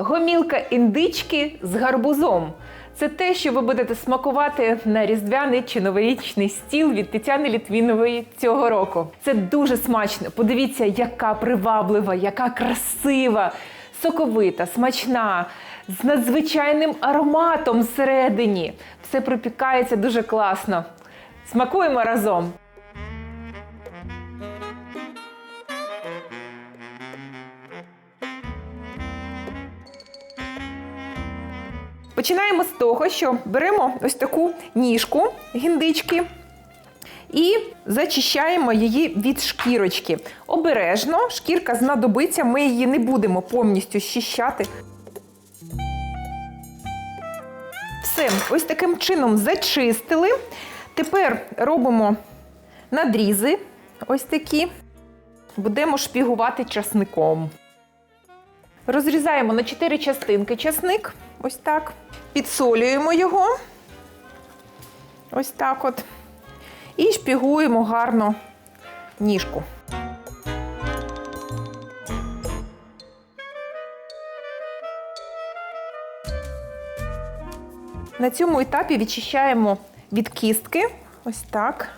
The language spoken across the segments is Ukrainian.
Гомілка індички з гарбузом. Це те, що ви будете смакувати на різдвяний чи новорічний стіл від Тетяни Літвінової цього року. Це дуже смачно. Подивіться, яка приваблива, яка красива, соковита, смачна, з надзвичайним ароматом всередині. Все припікається дуже класно. Смакуємо разом. Починаємо з того, що беремо ось таку ніжку гіндички і зачищаємо її від шкірочки. Обережно, шкірка знадобиться, ми її не будемо повністю щищати. Все, ось таким чином зачистили. Тепер робимо надрізи, ось такі. Будемо шпігувати часником. Розрізаємо на 4 частинки часник. Ось так. Підсолюємо його. Ось так от. І шпігуємо гарно ніжку. На цьому етапі відчищаємо від кістки. Ось так.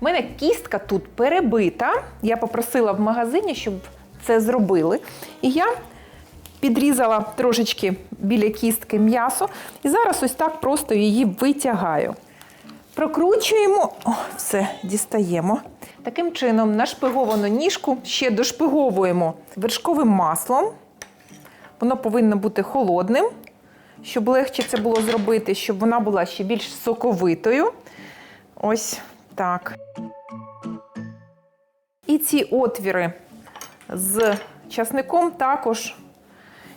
У мене кістка тут перебита. Я попросила в магазині, щоб це зробили. І я підрізала трошечки біля кістки м'ясо. І зараз ось так просто її витягаю. Прокручуємо, О, все, дістаємо. Таким чином, нашпиговану ніжку ще дошпиговуємо вершковим маслом. Воно повинно бути холодним, щоб легше це було зробити, щоб вона була ще більш соковитою. Ось так. І ці отвіри з часником також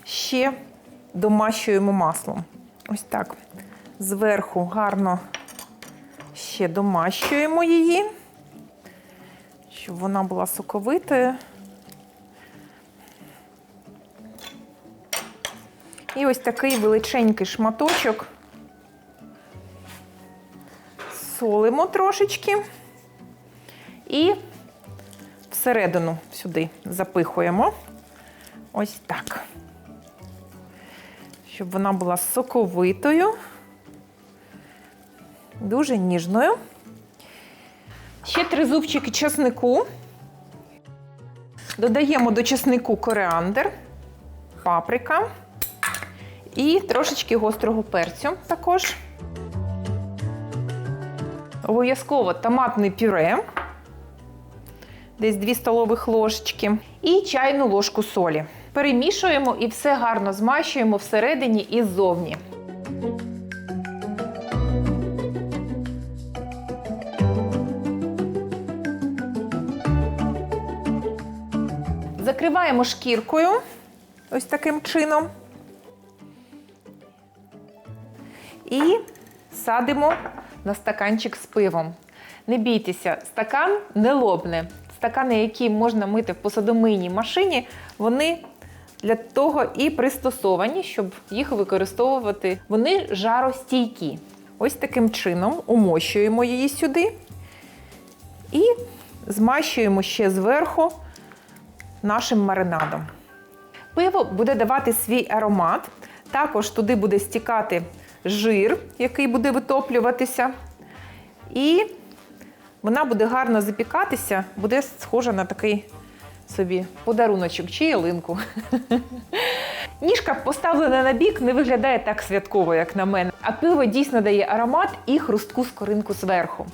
ще домащуємо маслом. Ось так. Зверху гарно ще домащуємо її, щоб вона була соковитою. І ось такий величенький шматочок солимо трошечки і всередину сюди запихуємо. Ось так. Щоб вона була соковитою, дуже ніжною. Ще три зубчики чеснику. Додаємо до чеснику коріандр, паприка і трошечки гострого перцю також. Обов'язково томатне пюре, десь 2 столових ложечки, і чайну ложку солі. Перемішуємо і все гарно змащуємо всередині і ззовні. Закриваємо шкіркою ось таким чином. І садимо на стаканчик з пивом. Не бійтеся, стакан не лобне. Стакани, які можна мити в посудомийній машині, вони для того і пристосовані, щоб їх використовувати. Вони жаростійкі. Ось таким чином умощуємо її сюди і змащуємо ще зверху нашим маринадом. Пиво буде давати свій аромат. Також туди буде стікати жир, який буде витоплюватися. І вона буде гарно запікатися, буде схожа на такий собі подаруночок чи ялинку. Ніжка поставлена на бік, не виглядає так святково, як на мене. А пиво дійсно дає аромат і хрустку скоринку зверху.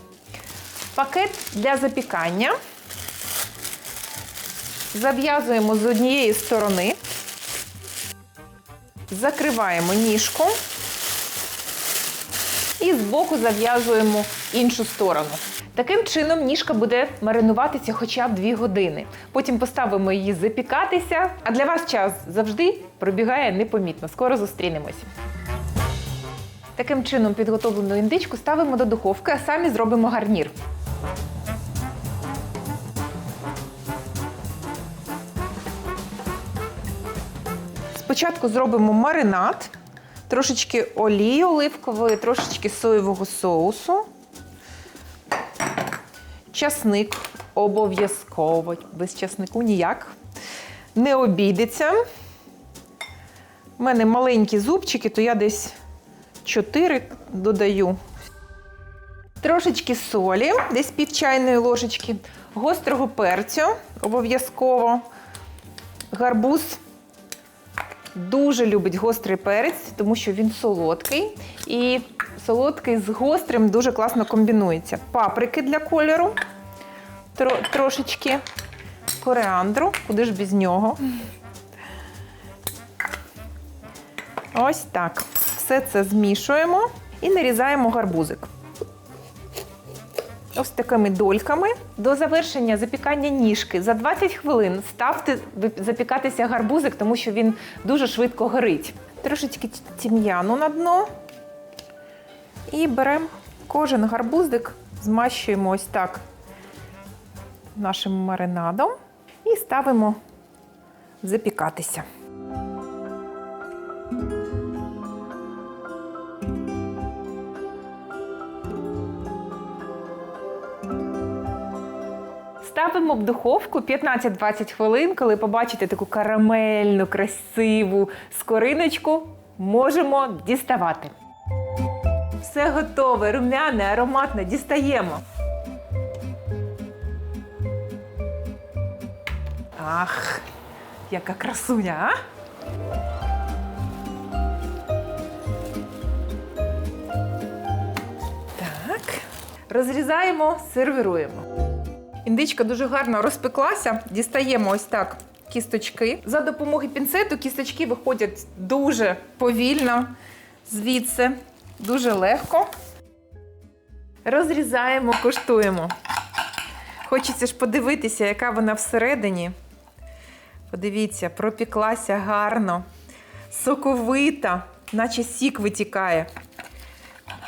Пакет для запікання. Зав'язуємо з однієї сторони, закриваємо ніжку і збоку зав'язуємо іншу сторону. Таким чином ніжка буде маринуватися хоча б 2 години. Потім поставимо її запікатися. А для вас час завжди пробігає непомітно. Скоро зустрінемось. Таким чином підготовлену індичку ставимо до духовки, а самі зробимо гарнір. Спочатку зробимо маринад трошечки олії оливкової, трошечки соєвого соусу. Часник обов'язково. Без часнику ніяк. Не обійдеться. У мене маленькі зубчики, то я десь 4 додаю. Трошечки солі, десь пів чайної ложечки, гострого перцю обов'язково. Гарбуз дуже любить гострий перець, тому що він солодкий. І солодкий з гострим дуже класно комбінується. Паприки для кольору, тро- трошечки коріандру, куди ж без нього. Ось так. Все це змішуємо і нарізаємо гарбузик. Ось такими дольками. До завершення запікання ніжки за 20 хвилин ставте запікатися гарбузик, тому що він дуже швидко горить. Трошечки ті- тім'яну на дно. І беремо кожен гарбузик, змащуємо ось так нашим маринадом і ставимо запікатися. Ставимо в духовку 15-20 хвилин, коли побачите таку карамельну, красиву скориночку, можемо діставати. Все готове, румяне, ароматне, дістаємо. Ах, яка красуня, а? Так. Розрізаємо, сервіруємо. Індичка дуже гарно розпеклася. Дістаємо ось так кісточки. За допомогою пінцету кісточки виходять дуже повільно звідси, дуже легко. Розрізаємо, куштуємо. Хочеться ж подивитися, яка вона всередині. Подивіться, пропіклася гарно, соковита, наче сік витікає.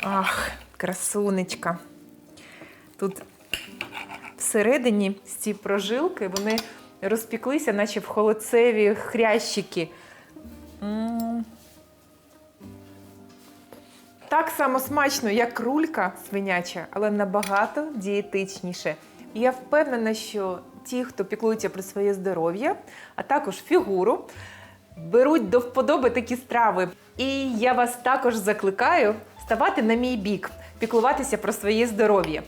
Ах, красунечка. Тут всередині ці прожилки вони розпіклися, наче в холодцеві хрящики. Так само смачно, як рулька свиняча, але набагато дієтичніше. І я впевнена, що ті, хто піклується про своє здоров'я, а також фігуру, беруть до вподоби такі страви. І я вас також закликаю ставати на мій бік, піклуватися про своє здоров'я.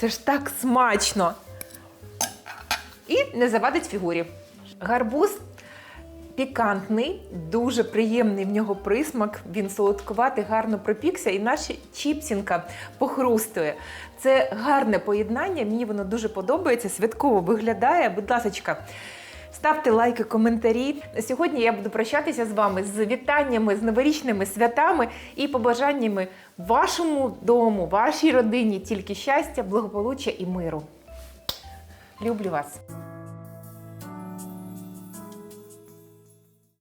Це ж так смачно! І не завадить фігурі. Гарбуз пікантний, дуже приємний в нього присмак. Він солодкуватий, гарно пропікся, і наша чіпсінка похрустує. Це гарне поєднання. Мені воно дуже подобається. Святково виглядає. Будь ласка, ставте лайки, коментарі. Сьогодні я буду прощатися з вами з вітаннями, з новорічними святами і побажаннями вашому дому, вашій родині тільки щастя, благополуччя і миру. Люблю вас!